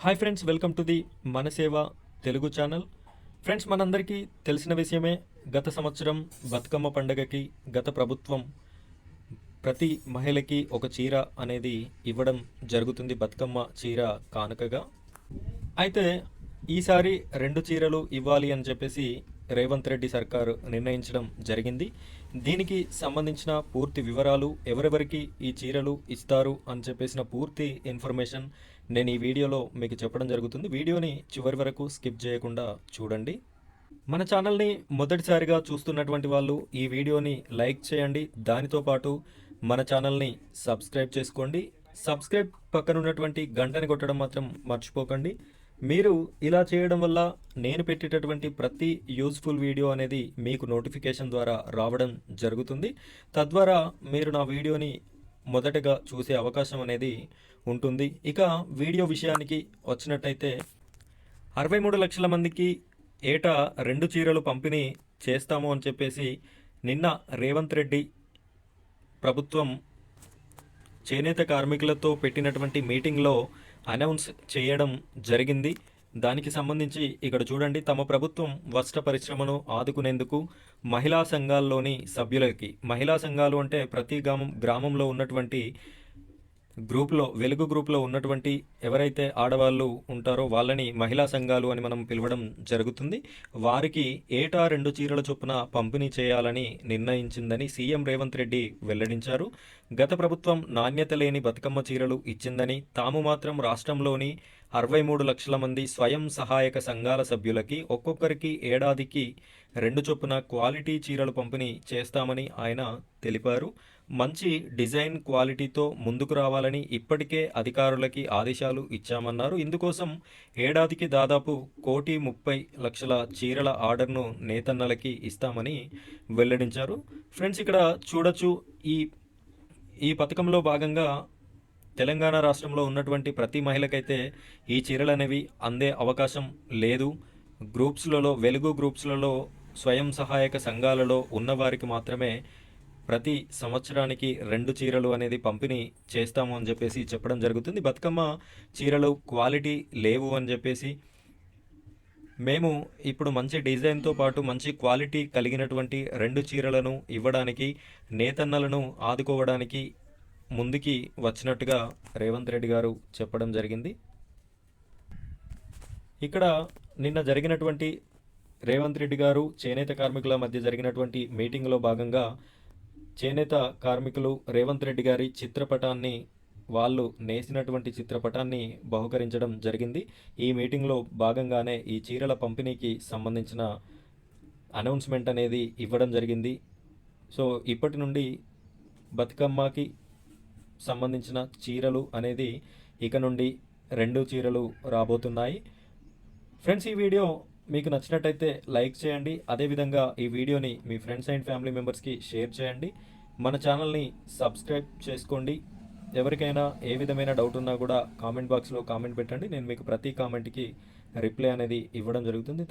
Hi friends welcome to the మన సేవ Telugu channel friends మనందరికీ తెలిసిన విషయమే గత సంవత్సరం బతుకమ్మ పండగకి గత ప్రభుత్వం ప్రతి మహిళకి ఒక చీర అనేది ఇవ్వడం జరుగుతుంది బతుకమ్మ చీర కానుకగా. అయితే ఈసారి రెండు చీరలు ఇవ్వాలి అని చెప్పేసి రేవంత్ రెడ్డి సర్కారు నిర్ణయించడం జరిగింది. దీనికి సంబంధించిన పూర్తి వివరాలు ఎవరెవరికి ఈ చీరలు ఇస్తారు అని చెప్పేసిన పూర్తి ఇన్ఫర్మేషన్ నేను ఈ వీడియోలో మీకు చెప్పడం జరుగుతుంది. వీడియోని చివరి వరకు స్కిప్ చేయకుండా చూడండి. మన ఛానల్ని మొదటిసారిగా చూస్తున్నటువంటి వాళ్ళు ఈ వీడియోని లైక్ చేయండి. దానితో పాటు మన ఛానల్ని సబ్స్క్రైబ్ చేసుకోండి. సబ్స్క్రైబ్ పక్కన ఉన్నటువంటి గంటని కొట్టడం మాత్రం మర్చిపోకండి. మీరు ఇలా చేయడం వల్ల నేను పెట్టేటటువంటి ప్రతి యూజ్ఫుల్ వీడియో అనేది మీకు నోటిఫికేషన్ ద్వారా రావడం జరుగుతుంది. తద్వారా మీరు నా వీడియోని మొదటగా చూసే అవకాశం అనేది ఉంటుంది. ఇక వీడియో విషయానికి వచ్చినట్టయితే అరవై మూడు లక్షల మందికి ఏటా రెండు చీరలు పంపిణీ చేస్తాము అని చెప్పేసి నిన్న రేవంత్ రెడ్డి ప్రభుత్వం చేనేత కార్మికులతో పెట్టినటువంటి మీటింగ్లో అనౌన్స్ చేయడం జరిగింది. దానికి సంబంధించి ఇక్కడ చూడండి తమ ప్రభుత్వం వస్త్ర పరిశ్రమను ఆదుకునేందుకు మహిళా సంఘాల్లోని సభ్యులకి మహిళా సంఘాలు అంటే ప్రతి గ్రామం గ్రామంలో ఉన్నటువంటి గ్రూప్లో వెలుగు గ్రూప్లో ఉన్నటువంటి ఎవరైతే ఆడవాళ్ళు ఉంటారో వాళ్ళని మహిళా సంఘాలు అని మనం పిలవడం జరుగుతుంది. వారికి ఏటా రెండు చీరల చొప్పున పంపిణీ చేయాలని నిర్ణయించిందని సీఎం రేవంత్ రెడ్డి వెల్లడించారు. గత ప్రభుత్వం నాణ్యత లేని బతుకమ్మ చీరలు ఇచ్చిందని తాము మాత్రం రాష్ట్రంలోని అరవై మూడు లక్షల మంది స్వయం సహాయక సంఘాల సభ్యులకి ఒక్కొక్కరికి ఏడాదికి రెండు చొప్పున క్వాలిటీ చీరలు పంపిణీ చేస్తామని ఆయన తెలిపారు. మంచి డిజైన్ క్వాలిటీతో ముందుకు రావాలని ఇప్పటికే అధికారులకి ఆదేశాలు ఇచ్చామన్నారు. ఇందుకోసం ఏడాదికి దాదాపు కోటి ముప్పై లక్షల చీరల ఆర్డర్ను నేతన్నలకి ఇస్తామని వెల్లడించారు. ఫ్రెండ్స్ ఇక్కడ చూడొచ్చు ఈ ఈ పథకంలో భాగంగా తెలంగాణ రాష్ట్రంలో ఉన్నటువంటి ప్రతి మహిళకైతే ఈ చీరలు అనేవి అందే అవకాశం లేదు. గ్రూప్స్లలో వెలుగు గ్రూప్స్లలో స్వయం సహాయక సంఘాలలో ఉన్నవారికి మాత్రమే ప్రతి సంవత్సరానికి రెండు చీరలు అనేది పంపిణీ చేస్తాము అని చెప్పేసి చెప్పడం జరుగుతుంది. బతుకమ్మ చీరలు క్వాలిటీ లేవు అని చెప్పేసి మేము ఇప్పుడు మంచి డిజైన్తో పాటు మంచి క్వాలిటీ కలిగినటువంటి రెండు చీరలను ఇవ్వడానికి నేతన్నలను ఆదుకోవడానికి ముందుకి వచ్చినట్టుగా రేవంత్ రెడ్డి గారు చెప్పడం జరిగింది. ఇక్కడ నిన్న జరిగినటువంటి రేవంత్ రెడ్డి గారు చేనేత కార్మికుల మధ్య జరిగినటువంటి మీటింగ్లో భాగంగా చేనేత కార్మికులు రేవంత్ రెడ్డి గారి చిత్రపటాన్ని వాళ్ళు నేసినటువంటి చిత్రపటాన్ని బహుకరించడం జరిగింది. ఈ మీటింగ్లో భాగంగానే ఈ చీరల పంపిణీకి సంబంధించిన అనౌన్స్మెంట్ అనేది ఇవ్వడం జరిగింది. సో ఇప్పటి నుండి బతుకమ్మకి సంబంధించిన చీరలు అనేది ఇక నుండి రెండు చీరలు రాబోతున్నాయి. ఫ్రెండ్స్ ఈ వీడియో మీకు నచ్చినట్టయితే లైక్ చేయండి. అదేవిధంగా ఈ వీడియోని మీ ఫ్రెండ్స్ అండ్ ఫ్యామిలీ మెంబర్స్కి షేర్ చేయండి. మన ఛానల్ని సబ్స్క్రైబ్ చేసుకోండి. ఎవరికైనా ఏ విధమైన డౌట్ ఉన్నా కూడా కామెంట్ బాక్స్లో కామెంట్ పెట్టండి. నేను మీకు ప్రతి కామెంట్కి రిప్లై అనేది ఇవ్వడం జరుగుతుంది.